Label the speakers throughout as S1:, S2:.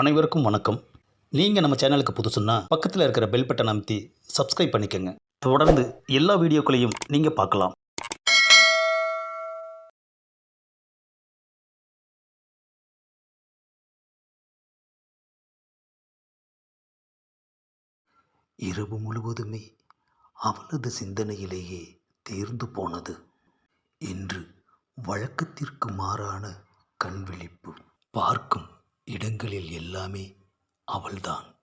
S1: அனைவருக்கும் வணக்கம். நீங்கள் நம்ம சேனலுக்கு புதுசுன்னா பக்கத்தில் இருக்கிற பெல் பட்டன் அமைத்தி சப்ஸ்கிரைப் பண்ணிக்கோங்க. தொடர்ந்து எல்லா வீடியோக்களையும் நீங்கள் பார்க்கலாம். இரவு முழுவதுமே அவளது சிந்தனையிலேயே தேர்ந்து போனது. இன்று வழக்கத்திற்கு மாறான கண் விழிப்பு பார்க்கும் இடங்களில் எல்லாமே அவள்தான்.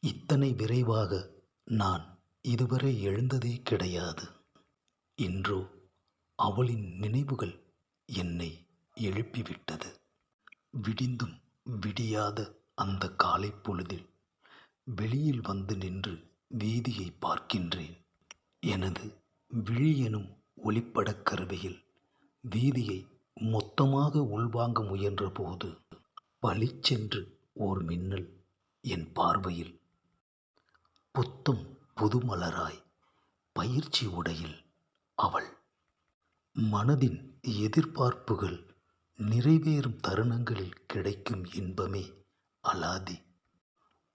S1: இத்தனை விரைவாக நான் இதுவரை எழுந்ததே கிடையாது. இன்றோ அவளின் நினைவுகள் என்னை எழுப்பிவிட்டது. விடிந்தும் விடியாத அந்த காலை பொழுதில் வெளியில் வந்து நின்று வீதியை பார்க்கின்றேன். எனது விழி எனும் ஒளிப்படக் கருவியில் வீதியை மொத்தமாக உள்வாங்க முயன்றபோது பளிச்சென்று ஓர் மின்னல் என் பார்வையில். புத்தம் புதுமலராய் பயிற்சி உடையில் அவள். மனதின் எதிர்பார்ப்புகள் நிறைவேறும் தருணங்களில் கிடைக்கும் இன்பமே அலாதி.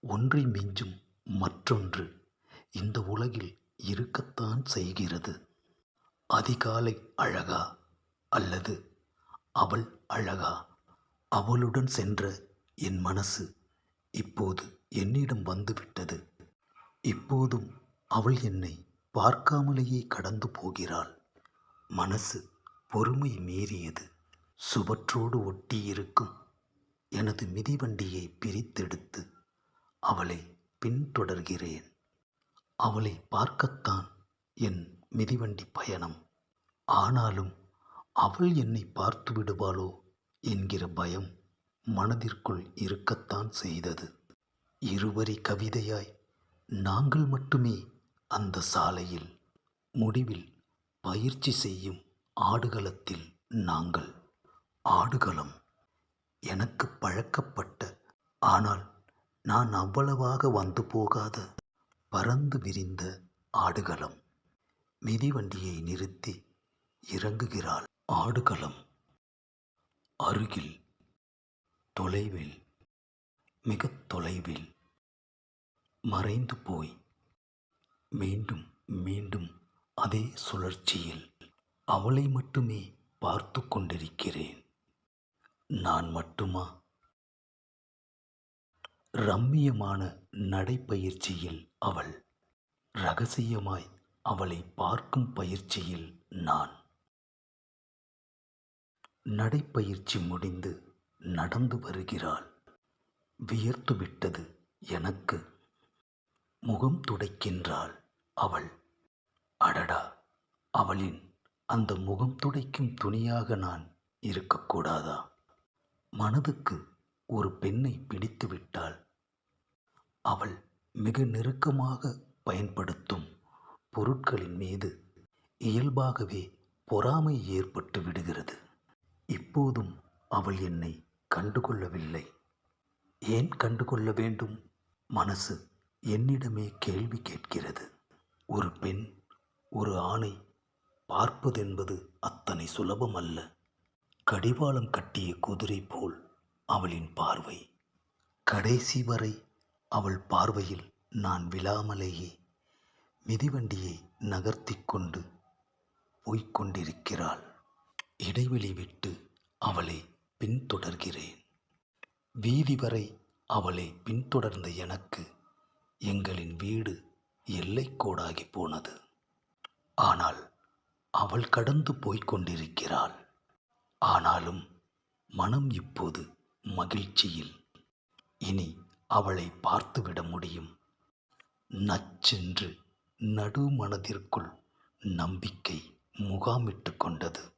S1: ஒன்றை மிஞ்சும் மற்றொன்று இந்த உலகில் இருக்கத்தான் செய்கிறது. அதிகாலை அழகா அல்லது அவள் அழகா? அவளுடன் சென்ற என் மனசு இப்போது என்னிடம் வந்துவிட்டது. இப்போதும் அவள் என்னை பார்க்காமலேயே கடந்து போகிறாள். மனசு பொறுமை மீறியது. சுவற்றோடு ஒட்டியிருக்கும் எனது மிதிவண்டியை பிரித்தெடுத்து அவளை பின்தொடர்கிறேன். அவளை பார்க்கத்தான் என் மிதிவண்டி பயணம். ஆனாலும் அவள் என்னை பார்த்து விடுவாளோ என்கிற பயம் மனதிற்குள் இருக்கத்தான் செய்தது. இருவரி கவிதையாய் நாங்கள் மட்டுமே அந்த சாலையில் முடிவில் பயிற்சி செய்யும் ஆடுகளத்தில் நாங்கள். ஆடுகளம் எனக்கு பழக்கப்பட்ட ஆனால் நான் அவ்வளவாக வந்து போகாத பறந்து விரிந்த ஆடுகளம். மிதிவண்டியை நிறுத்தி இறங்குகிறாள் ஆடுகளம். அருகில். தொலைவில். மிக தொலைவில். மறைந்து போய். மீண்டும் மீண்டும் அதே சுழற்சியில் அவளை மட்டுமே பார்த்து கொண்டிருக்கிறேன். நான் மட்டுமா? ரம்மியமான நடைப்பயிற்சியில் அவள். ரகசியமாய் அவளை பார்க்கும் பயிற்சியில் நான். நடைப்பயிற்சி முடிந்து நடந்து வருகிறாள். வியர்த்துவிட்டது எனக்கு. முகம் துடைக்கின்றாள் அவள். அடடா! அவளின் அந்த முகம் துடைக்கும் துணியாக நான் இருக்கக்கூடாதா? மனதுக்கு ஒரு பெண்ணை பிடித்து விட்டால் அவள் மிக நெருக்கமாக பயன்படுத்தும் பொருட்களின் மீது இயல்பாகவே பொறாமை ஏற்பட்டு விடுகிறது. இப்போதும் அவள் என்னை கண்டுகொள்ளவில்லை. ஏன் கண்டுகொள்ள வேண்டும்? மனசு என்னிடமே கேள்வி கேட்கிறது. ஒரு பெண் ஒரு ஆணை பார்ப்பதென்பது அத்தனை சுலபம் அல்ல. கடிவாளம் கட்டிய குதிரை போல் அவளின் பார்வை. கடைசி வரை அவள் பார்வையில் நான் விழாமலேயே மிதிவண்டியை நகர்த்தி கொண்டு போய்கொண்டிருக்கிறாள் இடைவெளி விட்டு அவளை பின்தொடர்கிறேன். வீதி வரை அவளை பின்தொடர்ந்த எனக்கு எங்களின் வீடு எல்லைக்கோடாகி போனது. ஆனால் அவள் கடந்து போய்க் கொண்டிருக்கிறாள். ஆனாலும் மனம் இப்போது மகிழ்ச்சியில். இனி அவளை பார்த்துவிட முடியும். நச்சென்று நடுமனதிற்குள் நம்பிக்கை முகாமிட்டு கொண்டது.